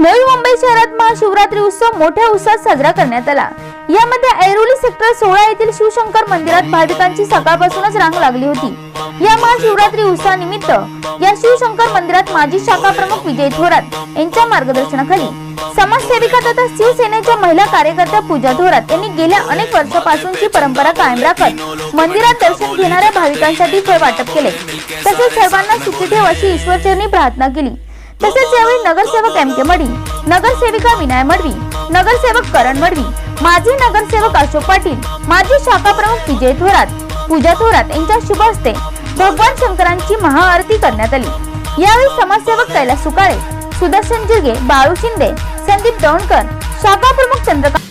महाशिवरात्री उत्सव मोठ्या उत्साहात साजरा करण्यात आला. यामध्ये ऐरोली सेक्टर सोळा येथील शिवशंकर मंदिरात भाविकांची सकाळपासूनच रांग लागली होती. या महाशिवरात्री उत्सवानिमित्त या शिवशंकर मंदिरात माजी शाखा प्रमुख विजय थोरात यांच्या मार्गदर्शनाखाली समाजसेविका तथा शिवसेनेच्या महिला कार्यकर्त्या पूजा थोरात यांनी गेल्या अनेक वर्षापासूनची परंपरा कायम राखत मंदिरात दर्शन घेणाऱ्या भाविकांसाठी फळ वाटप केले. तसेच सर्वांना सुखी ठेव अशी ईश्वरचरणी प्रार्थना केली. तसेच यावेळी नगरसेवक एम के मडी नगरसेविका विनय मडवी नगरसेवक करण मडवी माजी नगरसेवक अशोक पाटील माजी शाखा प्रमुख विजय थोरात पूजा थोरात यांच्या शुभ हस्ते भगवान शंकरांची महाआरती करण्यात आली. यावेळी समाजसेवक कैलास सुकाळे सुदर्शन जिरगे बाळू शिंदे संदीप दौंडकर शाखा प्रमुख चंद्रकांत